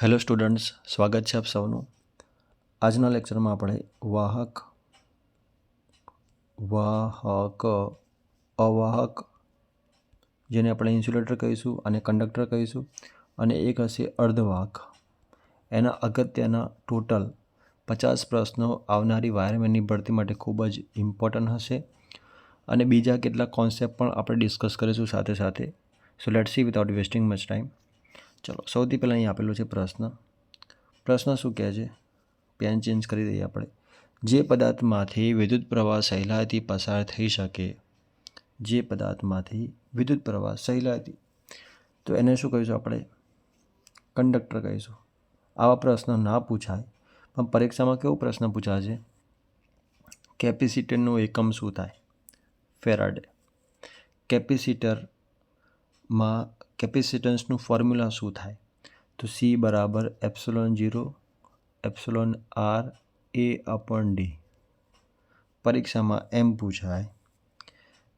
Hello students, સ્વાગત છે આપ સૌનું. આજના લેક્ચરમાં આપણે વાહક વાહક, અવાહક, જેને આપણે ઇન્સ્યુલેટર કહીશું અને કંડક્ટર કહીશું, અને એક હશે અર્ધવાહક. એના અગત્યના ટોટલ પચાસ પ્રશ્નો આવનારી વાયરમેનની ભરતી માટે ખૂબ જ ઇમ્પોર્ટન્ટ હશે. અને બીજા કેટલાક કોન્સેપ્ટ પણ આપણે ડિસ્કસ કરીશું સાથે સાથે. So let see without wasting much time ચલો, સૌથી પહેલાં અહીં આપેલો છે પ્રશ્ન. પ્રશ્ન શું કહે છે? પેન ચેન્જ કરી દઈએ આપણે. જે પદાર્થમાંથી વિદ્યુત પ્રવાહ સહેલાઈથી પસાર થઈ શકે, જે પદાર્થમાંથી વિદ્યુત પ્રવાહ સહેલાઈથી. તો એને શું કહીશું આપણે? કંડક્ટર કહીશું. આવા પ્રશ્નો ના પૂછાય, પણ પરીક્ષામાં કેવો પ્રશ્ન પૂછાશે? કેપેસિટરનું એકમ શું થાય? ફેરાડે. કેપેસિટરમાં કેપેસિટન્સનું ફોર્મ્યુલા શું થાય? તો સી બરાબર epsilon zero, epsilon R, A upon D. પરીક્ષામાં એમ પૂછાય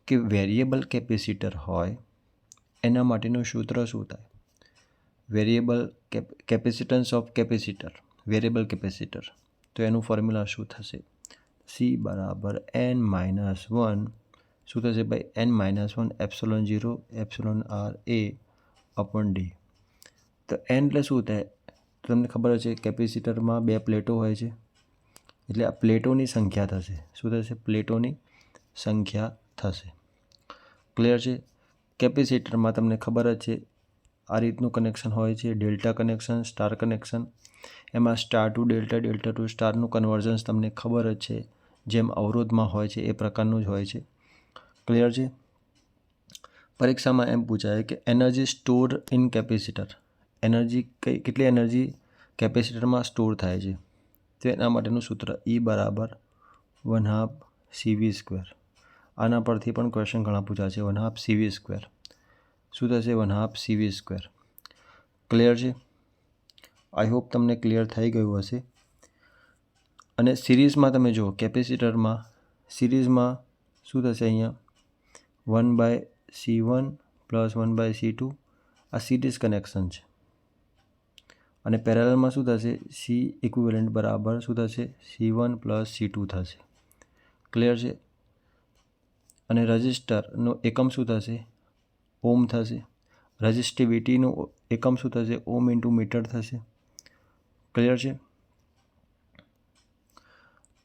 કે વેરિયેબલ કેપેસિટર હોય, એના માટેનું સૂત્ર શું થાય? Variable capacitance of capacitor, variable capacitor. તો એનું ફોર્મ્યુલા શું થશે? સી બરાબર એન માઇનસ વન. શું થશે ભાઈ? N minus one epsilon zero, epsilon R, A. Upon D. તો એન એટલે શું થાય? તો તમને ખબર છે કેપેસિટરમાં બે પ્લેટો હોય છે. એટલે આ પ્લેટોની સંખ્યા થશે. શું થશે? પ્લેટોની સંખ્યા થશે. ક્લિયર છે? કેપેસિટરમાં તમને ખબર જ છે, આ રીતનું કનેક્શન હોય છે. ડેલ્ટા કનેક્શન સ્ટાર કનેક્શન એમાં star to delta delta to સ્ટારનું conversions તમને ખબર જ છે. જેમ અવરોધમાં હોય છે, એ પ્રકારનું જ હોય છે. ક્લિયર છે? પરીક્ષામાં એમ પૂછાય કે energy store in capacitor energy કઈ કેટલી એનર્જી કેપેસિટરમાં સ્ટોર થાય છે? તેના માટેનું સૂત્ર ઈ બરાબર વન હાફ સીવી સ્ક્વેર આના પરથી પણ ક્વેશ્ચન ઘણા પૂછાશે વન હાફ સીવી સ્ક્વેર શું થશે one half CV square clear છે? આઈ હોપ તમને ક્લિયર થઈ ગયું હશે. અને સિરીઝમાં તમે જુઓ કેપેસિટરમાં સિરીઝમાં શું થશે અહીંયા? One by C one plus one by C two આ સિરીઝ કનેક્શન છે. અને પેરેલલમાં શું થશે? સી ઇક્વિવેલન્ટ બરાબર શું થશે? C one plus C two થશે. ક્લિયર છે? અને રજિસ્ટરનો એકમ શું થશે? ઓમ થશે. રજિસ્ટિવિટીનું એકમ શું થશે? ઓમ ઇન્ટુ મીટર થશે. ક્લિયર છે?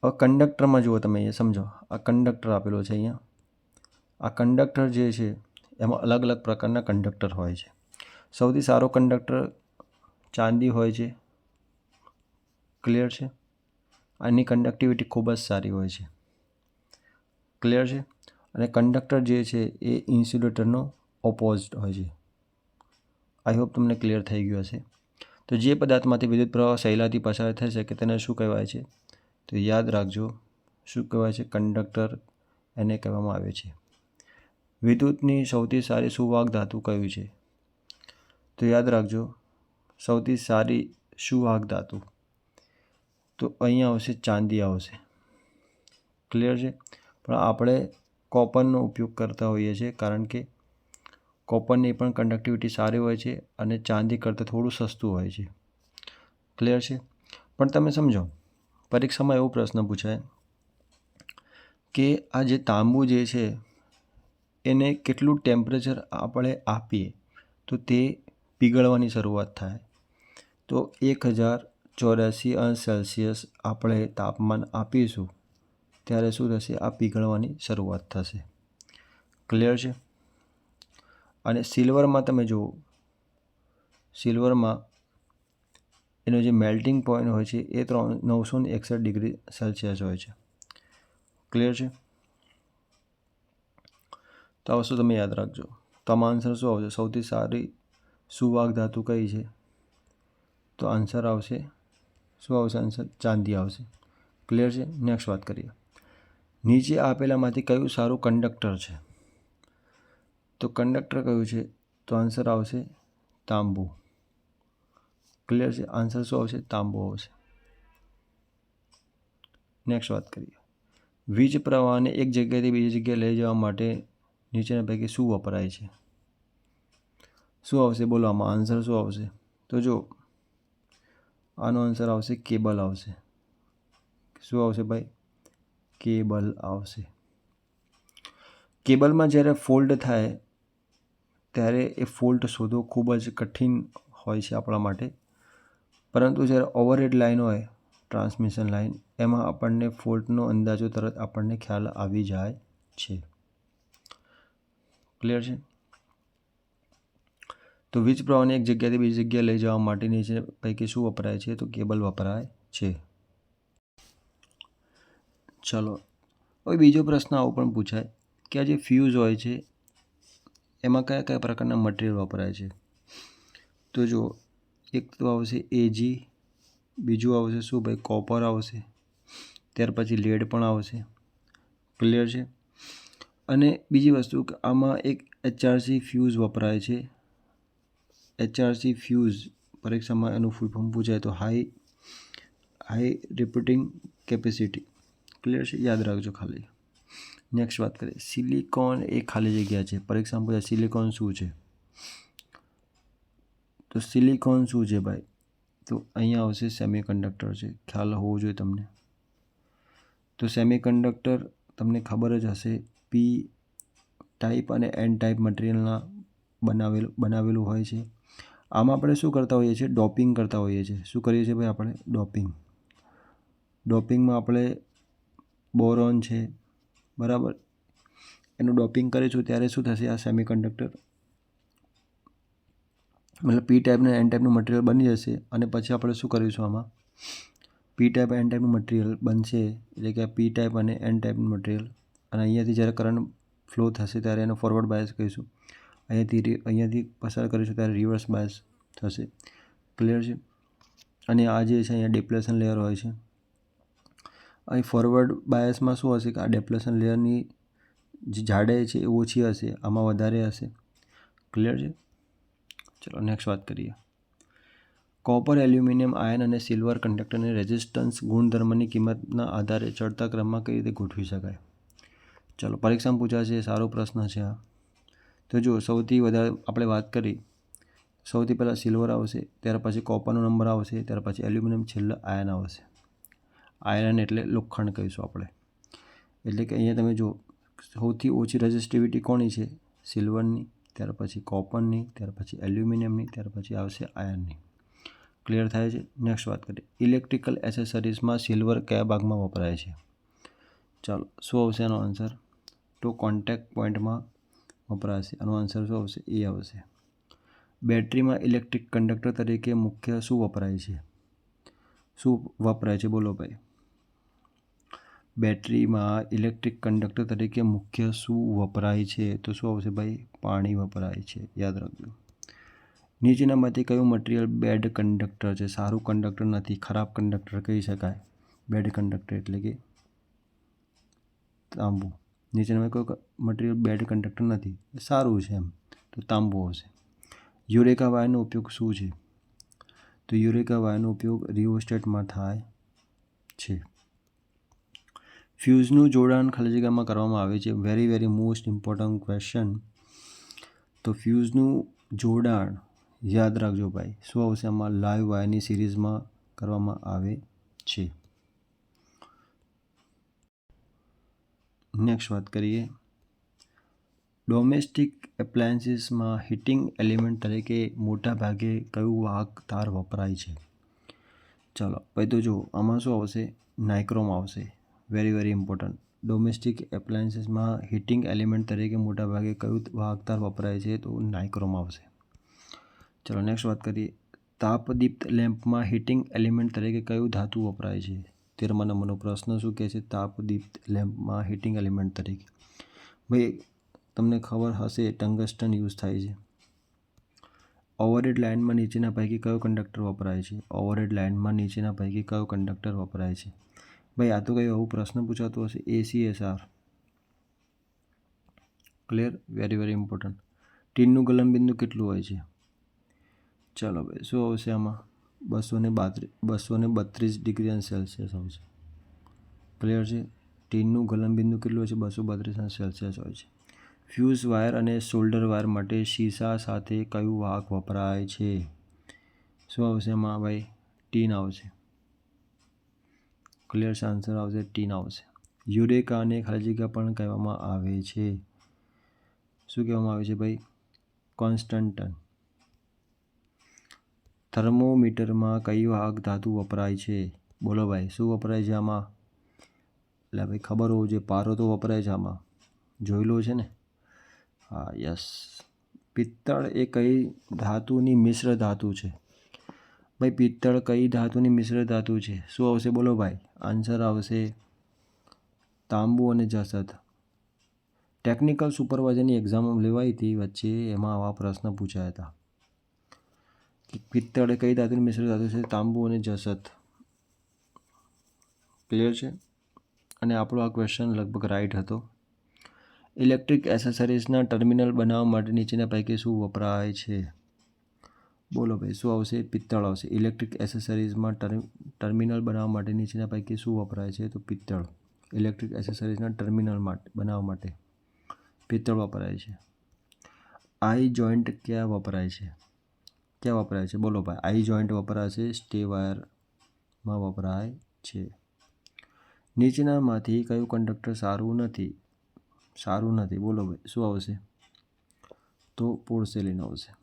હવે કંડક્ટરમાં જુઓ તમે, અહીંયા સમજો. આ કંડક્ટર આપેલો છે અહીંયા. આ કંડક્ટર જે છે, એમાં અલગ અલગ પ્રકારના કંડક્ટર હોય છે. સૌથી સારો કંડક્ટર ચાંદી હોય છે ક્લિયર છે. આની કંડક્ટિવિટી ખૂબ જ સારી હોય છે. ક્લિયર છે? અને કંડક્ટર જે છે, એ ઇન્સ્યુલેટરનો ઓપોઝિટ હોય છે. આઈ હોપ તમને ક્લિયર થઈ ગયું હશે. તો જે પદાર્થમાંથી વિદ્યુત પ્રવાહ સહેલાથી પસાર થઈ શકે તેને શું કહેવાય છે, તો યાદ રાખજો. શું કહેવાય છે? કંડક્ટર એને કહેવામાં આવે છે. વિદ્યુતની સૌથી સારી સુવાહક ધાતુ કયું છે? તો યાદ રાખજો, સૌથી સારી સુવાહક ધાતુ. તો અહીંયા આવશે ચાંદી આવશે. ક્લિયર છે? પણ આપણે કોપરનો ઉપયોગ કરતા હોઈએ છીએ કારણ કે કોપરની પણ કન્ડક્ટિવિટી સારી હોય છે અને ચાંદી કરતાં થોડું સસ્તું હોય છે. ક્લિયર છે? પણ તમે સમજો, પરીક્ષામાં એવો પ્રશ્ન પૂછાય કે આ જે તાંબુ જે છે એને કેટલું ટેમ્પરેચર આપણે આપીએ, તો તે પીગળવાની શરૂઆત થાય. તો એક હજાર ચોર્યાસી અંશ સેલ્સિયસ આપણે તાપમાન આપીશું, ત્યારે શું થશે આ પીગળવાની શરૂઆત થશે. ક્લિયર છે? અને સિલ્વરમાં તમે જુઓ સિલ્વરમાં એનો જે મેલ્ટિંગ પોઈન્ટ હોય છે, એ ત્રણ નવસો ને એકસઠ ડિગ્રી સેલ્સિયસ હોય છે. ક્લિયર છે? તો આ વસ્તુ તમે યાદ રાખજો? તો આમાં આન્સર શું આવશે? સૌથી સારી સુવાગ ધાતુ કઈ છે? તો આન્સર આવશે. શું આવશે આન્સર ચાંદી આવશે. ક્લિયર છે? નેક્સ્ટ વાત કરીએ. નીચે આપેલામાંથી કયું સારું કંડક્ટર છે? તો કંડક્ટર કયું છે? તો આન્સર આવશે તાંબુ. ક્લિયર છે? આન્સર શું આવશે? તાંબુ આવશે. નેક્સ્ટ વાત કરીએ. વીજ પ્રવાહને એક જગ્યાએથી બીજી જગ્યાએ લઈ જવા માટે નીચેના પૈકી શું વપરાય છે? શું આવશે બોલો આમાં આન્સર શું આવશે? તો જો, આનો આન્સર આવશે કેબલ આવશે. શું આવશે ભાઈ? કેબલ આવશે. કેબલમાં જ્યારે ફોલ્ડ થાય, ત્યારે એ ફોલ્ટ શોધવો ખૂબ જ કઠિન હોય છે આપણા માટે. પરંતુ જ્યારે ઓવરહેડ લાઇન હોય ટ્રાન્સમિશન લાઇન એમાં આપણને ફોલ્ટનો અંદાજો તરત આપણને ખ્યાલ આવી જાય છે. ક્લિયર છે? તો વીજ પ્રવાહને એક જગ્યાથી બીજી જગ્યાએ લઈ જવા માટેની છે પૈકી શું વપરાય છે? તો કેબલ વપરાય છે. ચલો, હવે બીજો પ્રશ્ન આવો પણ પૂછાય. કે આ જે ફ્યુઝ હોય છે, એમાં કયા કયા પ્રકારના મટીરિયલ વપરાય છે? તો જો એક તો આવશે એજી બીજું આવશે શું ભાઈ કોપર આવશે. ત્યાર પછી લેડ પણ આવશે. ક્લિયર છે? અને બીજી વસ્તુ કે આમાં એક એચઆરસી ફ્યુઝ વપરાય છે. એચઆરસી ફ્યુઝ પરીક્ષામાં એનું ફૂલ ફોર્મ પૂછાય તો high high repeating capacity clear છે? યાદ રાખજો ખાલી. નેક્સ્ટ વાત કરીએ. સિલિકોન એ ખાલી જગ્યા છે. પરીક્ષામાં પૂછાય સિલિકોન શું છે? તો સિલિકોન શું છે ભાઈ? તો અહીંયા આવશે સેમિકન્ડક્ટર છે. ખ્યાલ હોવો જોઈએ તમને. તો સેમિકન્ડક્ટર તમને ખબર જ હશે પી ટાઈપ અને એન ટાઈપ મટીરિયલના બનાવેલું બનાવેલું હોય છે. આમાં આપણે શું કરતા હોઈએ છીએ? ડોપિંગ કરતા હોઈએ છીએ. શું કરીએ છીએ ભાઈ આપણે? ડોપિંગ ડોપિંગમાં આપણે બોરોન છે. બરાબર? એનું ડોપિંગ કરીશું ત્યારે શું થશે? આ સેમિકન્ડક્ટર મતલબ પી ટાઈપનું એન ટાઈપનું મટીરિયલ બની જશે અને પછી આપણે શું કરીશું આમાં? પી ટાઈપ એન ટાઈપનું મટીરિયલ બનશે. એટલે કે પી ટાઈપ અને એન ટાઈપનું મટીરિયલ અને અહીંયાથી જ્યારે કરંટ ફ્લો થશે ત્યારે એનો ફોરવર્ડ બાયસ કહીશું. અહીંયાથી અહીંયાથી પસાર કરીશું ત્યારે રિવર્સ બાયસ થશે. ક્લિયર છે? અને આ જે છે અહીંયા ડિપ્લેશન લેયર હોય છે. અહીં ફોરવર્ડ બાયસમાં શું હશે કે આ ડેપ્લેશન લેયરની જે જાડાઈ છે એ ઓછી હશે, આમાં વધારે હશે. ક્લિયર છે? ચલો નેક્સ્ટ વાત કરીએ. કોપર એલ્યુમિનિયમ આયન અને સિલ્વર કંડક્ટરની રેઝિસ્ટન્સ ગુણધર્મની કિંમતના આધારે ચડતા ક્રમમાં કઈ રીતે ગોઠવી શકાય? ચલો, પરીક્ષામાં પૂછાશે સારો પ્રશ્ન છે આ. તો જો સૌથી વધારે આપણે વાત કરી, સૌથી પહેલાં સિલ્વર આવશે, ત્યાર પછી કોપરનો નંબર આવશે, ત્યાર પછી એલ્યુમિનિયમ છેલ્લે આયન આવશે. આયરન એટલે લોખંડ કહીશું આપણે. એટલે કે અહીંયા તમે જો સૌથી ઓછી રેઝિસ્ટિવિટી કોની છે? સિલ્વરની ત્યાર પછી કોપરની ત્યાર પછી એલ્યુમિનિયમની ત્યાર પછી આવશે આયર્નની ક્લિયર થાય છે? નેક્સ્ટ વાત કરીએ. ઇલેક્ટ્રિકલ એસેસરીઝમાં સિલ્વર કયા ભાગમાં વપરાય છે? ચાલો, શું આવશે એનો આન્સર તો કોન્ટેક્ટ પોઈન્ટમાં વપરાશે. આનો આન્સર શું આવશે? એ આવશે. બેટરીમાં ઇલેક્ટ્રિક કંડક્ટર તરીકે મુખ્ય શું વપરાય છે? શું વપરાય છે? બોલો ભાઈ. બેટરીમાં ઇલેક્ટ્રિક કંડક્ટર તરીકે મુખ્ય શું વપરાય છે? તો શું આવશે ભાઈ? પાણી વપરાય છે. યાદ રાખજો. નીચેનામાંથી કયું મટીરિયલ બેડ કંડક્ટર છે? સારું કંડક્ટર નથી, ખરાબ કંડક્ટર કહી શકાય. બેડ કંડક્ટર એટલે કે તાંબુ. નીચેનામાં કોઈ મટીરિયલ બેડ કંડક્ટર નથી. સારું છે એમ. તો તાંબુ હશે. યુરેકા વાયરનો ઉપયોગ શું છે? તો યુરેકા વાયરનો ઉપયોગ રિયોસ્ટેટમાં થાય છે. ફ્યુઝનું જોડાણ ખાલી જગ્યામાં કરવામાં આવે છે. Very very most important question તો ફ્યુઝનું જોડાણ યાદ રાખજો ભાઈ. શું આવશે? આમાં લાઈવ વાયરની સિરીઝમાં કરવામાં આવે છે. નેક્સ્ટ વાત કરીએ. ડોમેસ્ટિક એપ્લાયન્સીસમાં હીટિંગ એલિમેન્ટ તરીકે મોટા ભાગે કયું વાહક તાર વપરાય છે? ચાલો ભાઈ તો જો આમાં શું આવશે? નાઇક્રોમ આવશે. વેરી વેરી ઇમ્પોર્ટન્ટ ડોમેસ્ટિક એપ્લાયન્સીસમાં હીટિંગ એલિમેન્ટ તરીકે મોટા ભાગે કયું વાહક તાર વપરાય છે? તો નાઇક્રોમ આવશે. ચલો નેક્સ્ટ વાત કરીએ. તાપદીપ્ત લેમ્પમાં હીટિંગ એલિમેન્ટ તરીકે કયું ધાતુ વપરાય છે? તેરમા નંબરનો પ્રશ્ન શું કહે છે? તાપદીપ્ત લેમ્પમાં હીટિંગ એલિમેન્ટ તરીકે. ભાઈ, તમને ખબર હશે, ટંગસ્ટન યુઝ થાય છે. ઓવરહેડ લાઇનમાં નીચેના પૈકી કયો કંડક્ટર વપરાય છે? ઓવરહેડ લાઇનમાં નીચેના પૈકી કયો કંડક્ટર વપરાય છે? ભાઈ, આ તો કઈ આવું પ્રશ્ન પૂછાતો હશે. ACSR clear very very important ટીનનું ગલનબિંદુ કેટલું હોય છે? ચાલો ભાઈ, શું આવશે આમાં? બસો ને બાત્રીસ બસો બત્રીસ ડિગ્રી અને સેલ્સિયસ આવશે ક્લિયર છે? ટીનનું ગલનબિંદુ કેટલું હોય છે? બસો બત્રીસ અને સેલ્સિયસ હોય છે. ફ્યુઝ વાયર અને શોલ્ડર વાયર માટે શીશા સાથે કયું વાહક વપરાય છે? શું આવશે એમાં ભાઈ? ટીન આવશે. ક્લિયર છે? આન્સર આવશે. ટીન આવશે. યુરેકાને ખાલી જગ્યા પણ કહેવામાં આવે છે. શું કહેવામાં આવે છે ભાઈ? કોન્સ્ટન્ટન. થર્મોમીટરમાં કઈ વાહક ધાતુ વપરાય છે? બોલો ભાઈ, શું વપરાય છે આમાં? એટલે ભાઈ, ખબર હોવું જોઈએ, પારો તો વપરાય છે આમાં. જોયેલો છે ને. હા, યસ. પિત્તળ એ કઈ ધાતુની મિશ્ર ધાતુ છે? ભાઈ, પિત્તળ કઈ ધાતુની મિશ્ર ધાતુ છે? શું આવશે? બોલો ભાઈ. આન્સર આવશે તાંબુ અને જસત ટેકનિકલ સુપરવાઇઝરની એક્ઝામ લેવાઈ હતી વચ્ચે, એમાં આવા પ્રશ્ન પૂછાયા હતા. પિત્તળ એ કઈ ધાતુની મિશ્ર ધાતુ છે તાંબુ અને જસત. ક્લિયર છે? અને આપણો આ ક્વેશ્ચન લગભગ રાઈટ હતો. ઇલેક્ટ્રિક એસેસરીઝના ટર્મિનલ બનાવવા માટે નીચેના પૈકી શું વપરાય છે? બોલો ભાઈ, શું આવશે? પિત્તળ આવશે. ઇલેક્ટ્રિક એસેસરીઝમાં ટર્મિનલ બનાવવા માટે નીચેના પૈકી શું વપરાય છે? તો પિત્તળ. ઇલેક્ટ્રિક એસેસરીઝના ટર્મિનલ માટે, બનાવવા માટે પિત્તળ વપરાય છે. આઈ જોઈન્ટ ક્યાં વપરાય છે? ક્યાં વપરાય છે? બોલો ભાઈ. આઈ જોઈન્ટ વપરાય છે, સ્ટે વાયરમાં વપરાય છે. નીચેનામાંથી કયું કંડક્ટર સારું નથી? સારું નથી. બોલો ભાઈ. શું આવશે? તો પોર્સેલિન આવશે.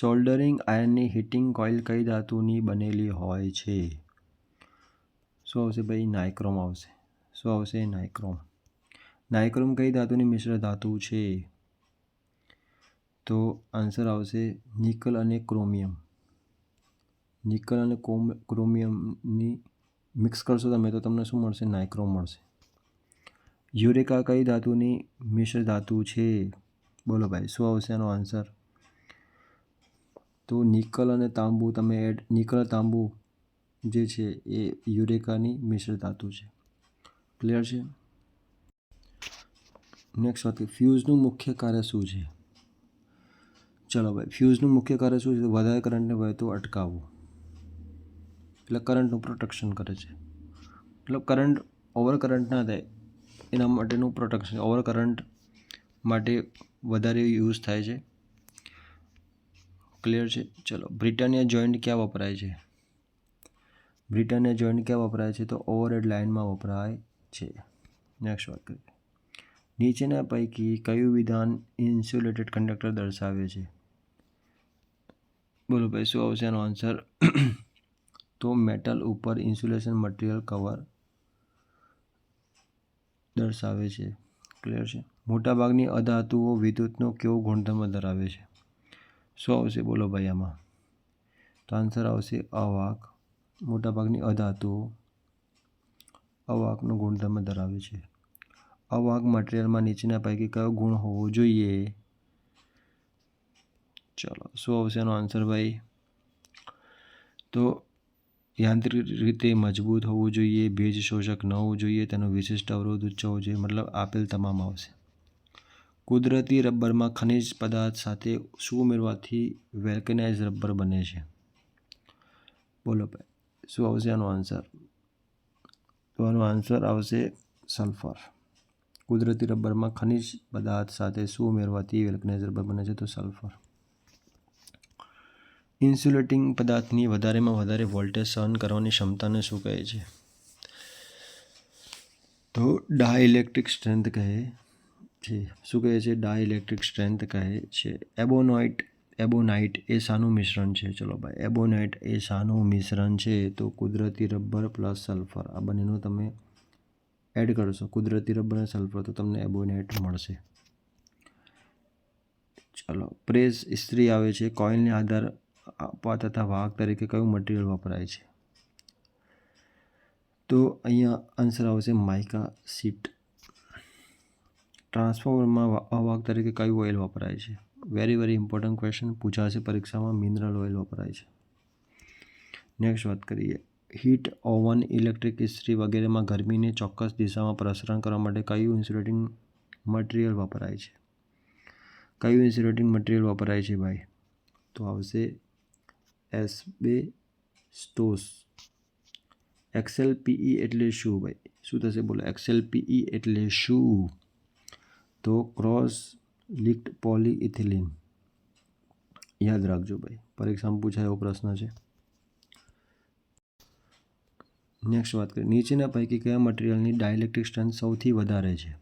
સોલ્ડરિંગ આયર્નની હીટિંગ કોઇલ કઈ ધાતુની બનેલી હોય છે? શું આવશે ભાઈ? નાઇક્રોમ આવશે. શું આવશે? નાઇક્રોમ. નાઇક્રોમ કઈ ધાતુની મિશ્ર ધાતુ છે? તો આન્સર આવશે નિકલ અને ક્રોમિયમ નિકલ અને ક્રોમિયમની મિક્સ કરશો તમે તો તમને શું મળશે નાઇક્રોમ મળશે યુરેકા કઈ ધાતુની મિશ્ર ધાતુ છે બોલો ભાઈ શું આવશે આનો આન્સર તો નિકલ અને તાંબુ તમે એડ નિકલ તાંબુ જે છે એ યુરેકાની મિશ્ર ધાતુ છે ક્લિયર છે નેક્સ્ટ વાત ફ્યુઝનું મુખ્ય કાર્ય શું છે? ચલો ભાઈ ફ્યુઝનું મુખ્ય કાર્ય શું છે? વધારે કરંટને વહેતો અટકાવવું. એટલે કરંટનું પ્રોટેક્શન કરે છે. મતલબ કરંટ ઓવર કરંટ ના થાય, એના માટેનું પ્રોટેક્શન ઓવર કરંટ માટે વધારે યુઝ થાય છે. ક્લિયર છે? ચલો, બ્રિટાનિયા જોઈન્ટ ક્યાં વપરાય છે? બ્રિટાનિયા જોઈન્ટ ક્યાં વપરાય છે? તો ઓવરહેડ લાઇનમાં વપરાય છે. નેક્સ્ટ વાત કરીએ. નીચેના પૈકી કયું વિધાન ઇન્સ્યુલેટેડ કંડક્ટર દર્શાવે છે? બોલો ભાઈ, શું આવશે એનો આન્સર તો મેટલ ઉપર ઇન્સ્યુલેશન મટીરિયલ કવર દર્શાવે છે. ક્લિયર છે? મોટાભાગની અધાતુઓ વિદ્યુતનો કેવો ગુણધર્મ ધરાવે છે? શું આવશે? બોલો ભાઈ આમાં. તો આન્સર આવશે અવાક મોટાભાગની અધાતુઓ અવાકનો ગુણધર્મ ધરાવે છે. અવાક મટીરિયલમાં નીચેના પૈકી કયો ગુણ હોવો જોઈએ? ચલો શું આવશે એનો આન્સર ભાઈ તો યાંત્રિક રીતે મજબૂત હોવું જોઈએ ભેજ શોષક ન હોવું જોઈએ તેનો વિશિષ્ટ અવરોધ ઊંચો હોવો જોઈએ મતલબ આપેલ તમામ આવશે। કુદરતી રબરમાં ખનિજ પદાર્થ સાથે શું ઉમેરવાથી વેલ્કનાઇઝ રબર બને છે? બોલો ભાઈ, શું આવશે આનો આન્સર? તો આનો આન્સર આવશે સલ્ફર. કુદરતી રબરમાં ખનિજ પદાર્થ સાથે શું ઉમેરવાથી વેલ્કનાઇઝ રબર બને છે? તો સલ્ફર. ઇન્સ્યુલેટિંગ પદાર્થની વધારેમાં વધારે વોલ્ટેજ સહન કરવાની ક્ષમતાને શું કહે છે? તો ડાયઇલેક્ટ્રિક સ્ટ્રેન્થ કહે છે. શું કહે છે? ડાયઇલેક્ટ્રિક સ્ટ્રેન્થ કહે છે. એબોનોઇટ, એબોનાઇટ એ શાનું મિશ્રણ છે. ચલો ભાઈ, એબોનાઇટ એ શાનું મિશ્રણ છે. તો કુદરતી રબર પ્લસ સલ્ફર, આ બંનેનું તમે એડ કરશો. કુદરતી રબર અને સલ્ફર, તો તમને એબોનાઇટ મળશે. ચલો, પ્રેસ ઇસ્ત્રી આવે છે. કોઇલને આધાર આપવા તથા વાહક તરીકે કયું મટીરિયલ વપરાય છે? તો અહીંયા આન્સર આવશે માઇકા સીટ ટ્રાન્સફોર્મરમાં અવાહક તરીકે કયું ઓઇલ વપરાય છે? વેરી વેરી ઇમ્પોર્ટન્ટ ક્વેશ્ચન પૂછાશે પરીક્ષામાં મિનરલ ઓઇલ વપરાય છે. નેક્સ્ટ વાત કરીએ. હીટ ઓવન ઇલેક્ટ્રિક ઇસ્ત્રી વગેરેમાં ગરમીને ચોક્કસ દિશામાં પ્રસરણ કરવા માટે કયું ઇન્સ્યુલેટિંગ મટીરિયલ વપરાય છે? કયું ઇન્સ્યુલેટિંગ મટીરિયલ વપરાય છે ભાઈ? તો આવશે એસ બે સ્ટોસ એક્સેલ પીઈ એટલે શું ભાઈ? શું થશે? બોલો. એક્સેલ પીઈ એટલે શું? તો ક્રોસ લિક્ડ પોલીઇથિલિન. યાદ રાખજો ભાઈ. પરીક્ષામાં પૂછાય એવો પ્રશ્ન છે. નેક્સ્ટ વાત કરીએ. નીચેના પૈકી કયા મટીરિયલની ડાયલેક્ટ્રિક સ્ટ્રેન્થ સૌથી વધારે છે?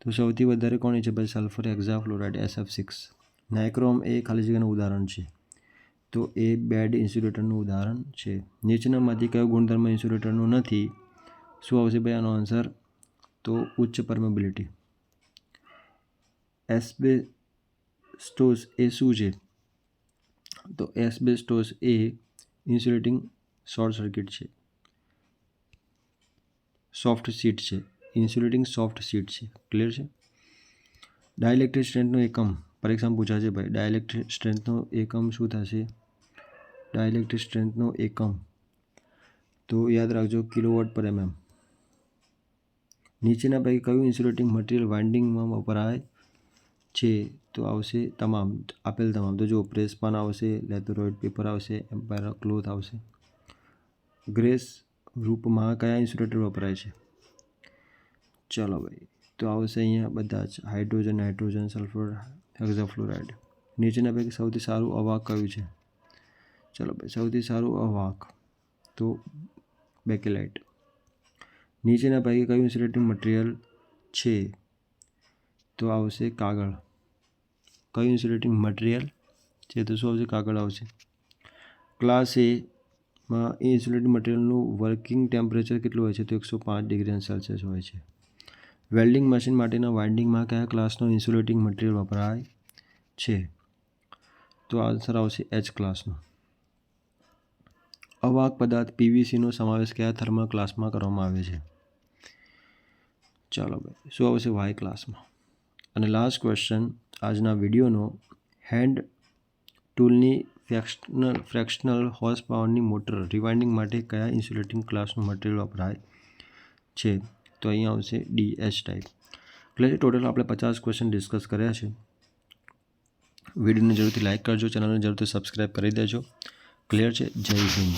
તો સૌથી વધારે કોની છે ભાઈ? Sulphur hexafluoride SF six. Nichrome એ ખાલી જગ્યાનું ઉદાહરણ છે. તો એ બેડ ઇન્સ્યુલેટરનું ઉદાહરણ છે. નીચેનામાંથી કયો ગુણધર્મ ઇન્સ્યુલેટરનું નથી? શું આવશે ભાઈ આનો આન્સર તો ઉચ્ચ પરમેબિલિટી એસ્બેસ્ટોસ એ શું છે? તો એસ્બેસ્ટોસ એ ઇન્સ્યુલેટિંગ શોર્ટ સર્કિટ છે. સોફ્ટ સીટ છે. ઇન્સ્યુલેટિંગ સોફ્ટ સીટ છે. ક્લિયર છે? ડાયલેક્ટ્રિક સ્ટ્રેન્થનો એકમ. પરીક્ષામાં પૂછાશે ભાઈ. ડાયલેક્ટ્રિક સ્ટ્રેન્થનો એકમ શું થશે? ડાયલેક્ટ્રિક સ્ટ્રેન્થનો એકમ. તો યાદ રાખજો કિલોવોટ પર એમએમ. નીચેના પૈકી કયું ઇન્સ્યુલેટિંગ મટીરિયલ વાઇન્ડિંગમાં વપરાય છે? તો આવશે તમામ, આપેલ તમામ. તો જો પણ આવશે, લેથરોઇડ પેપર આવશે, એમ્પાયર ક્લોથ આવશે. ગ્રેસ રૂપમાં કયા ઇન્સ્યુલેટર વપરાય છે? ચલો ભાઈ, તો આવશે અહીંયા બધા જ. Hydrogen, nitrogen, sulphur, hexafluoride. નીચેના પૈકી સૌથી સારું અવાક કયું છે? ચલો ભાઈ, સૌથી સારું અવાક તો બેકેલાઇટ નીચેના પૈકી કયું ઇન્સ્યુલેટિંગ મટીરિયલ છે? તો આવશે કાગળ. કયું ઇન્સ્યુલેટિંગ મટીરિયલ છે? તો શું આવશે? કાગળ આવશે. ક્લાસ એ માં ઇન્સ્યુલેટિંગ મટીરિયલનું વર્કિંગ ટેમ્પરેચર કેટલું હોય છે? તો એકસો પાંચ ડિગ્રી સેલ્સિયસ હોય છે. વેલ્ડિંગ મશીન માટેના વાઇન્ડિંગમાં કયા ક્લાસનો ઇન્સ્યુલેટિંગ મટીરિયલ વપરાય છે? તો આન્સર આવશે એચ ક્લાસનો. અવાહક પદાર્થ પીવીસીનો સમાવેશ કયા થર્મલ ક્લાસમાં કરવામાં આવે છે? ચાલો ભાઈ, શું આવશે વાય ક્લાસમાં? અને લાસ્ટ ક્વેશ્ચન આજના વિડીયોનો hand ટૂલની fractional fractional horse power motor rewinding માટે કયા ઇન્સ્યુલેટિંગ ક્લાસનું મટીરિયલ વપરાય છે? તો અહીંયા આવશે ડી એચ ટાઈપ એટલે ટોટલ આપણે પચાસ ક્વેશ્ચન ડિસ્કસ કર્યા છે. વિડીયોને જરૂરથી લાઇક કરજો, ચેનલને જરૂરથી સબસ્ક્રાઈબ કરી દેજો. ક્લિયર છે? જય હિન્દ.